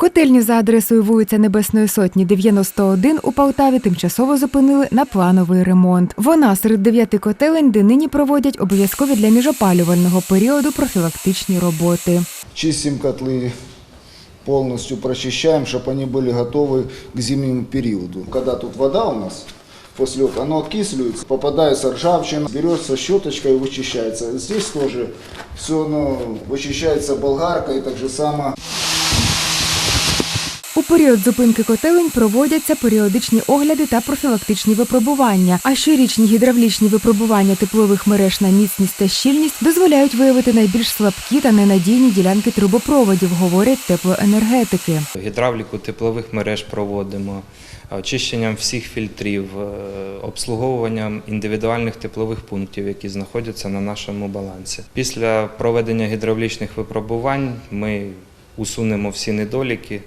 Котельню за адресою вулиця Небесної Сотні, 91 у Полтаві тимчасово зупинили на плановий ремонт. Вона серед дев'яти котелень, де нині проводять обов'язкові для міжопалювального періоду профілактичні роботи. Чистим котлы, полностью прочищаем, чтобы они были готовы к зимнему периоду. Когда тут вода у нас, после этого оно окисливается, попадается ржавчина, берется щеточка и вычищается. Здесь тоже все оно вычищается болгаркой, так же само У період зупинки котелень проводяться періодичні огляди та профілактичні випробування. А щорічні гідравлічні випробування теплових мереж на міцність та щільність дозволяють виявити найбільш слабкі та ненадійні ділянки трубопроводів, говорять теплоенергетики. Гідравліку теплових мереж проводимо, очищенням всіх фільтрів, е, обслуговуванням індивідуальних теплових пунктів, які знаходяться на нашому балансі. Після проведення гідравлічних випробувань ми усунемо всі недоліки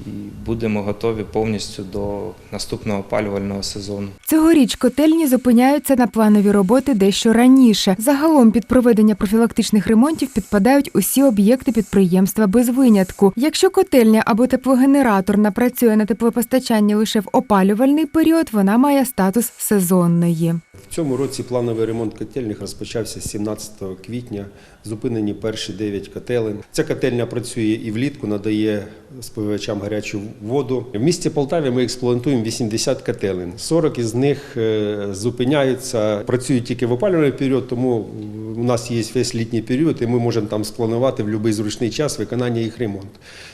і будемо готові повністю до наступного опалювального сезону. Цьогоріч котельні зупиняються на планові роботи дещо раніше. Загалом під проведення профілактичних ремонтів підпадають усі об'єкти підприємства без винятку. Якщо котельня або теплогенератор напрацює на теплопостачання лише в опалювальний період, вона має статус сезонної. В цьому році плановий ремонт котельних розпочався 17 квітня. Зупинені перші 9 котелень. Ця котельня працює і влітку, надає споживачам гарячу воду. В місті Полтаві ми експлуатуємо 80 котелень. 40 із них е, зупиняються, працюють тільки в опалювальний період, тому у нас є весь літній період, і ми можемо там спланувати в будь-який зручний час виконання їх ремонту.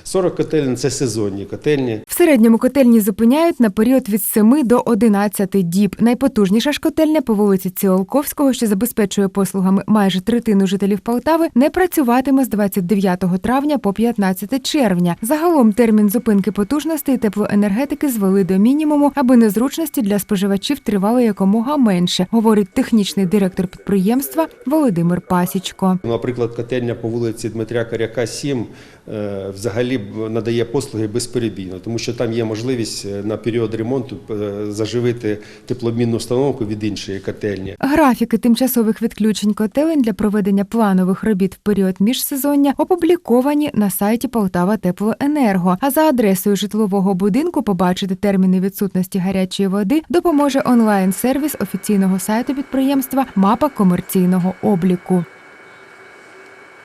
40 котелень це сезонні котельні. В середньому котельні зупиняють на період від 7 до 11 діб. Найпотужніша ж котельня по вулиці Ціолковського, що забезпечує послугами майже третину жителів Полтави, не працюватиме з 29 травня по 15 червня. Загалом термін зупинки потужностей теплоенергетики звели до мінімуму, аби незручності для споживачів тривали якомога менше, говорить технічний директор підприємства Володимир Пасічко. Наприклад, котельня по вулиці Дмитря Коряка, 7 е, взагалі надає послуги безперебійно, тому що там є можливість е, на період ремонту е, заживити теплообмінну установку від іншої котельні. Графіки тимчасових відключень котелень для проведення планових робіт в період міжсезоння опубліковані на сайті Полтава Теплоенерго. А за адресою житлового будинку побачити терміни відсутності гарячої води допоможе онлайн-сервіс офіційного сайту підприємства Мапа комерційного обліку.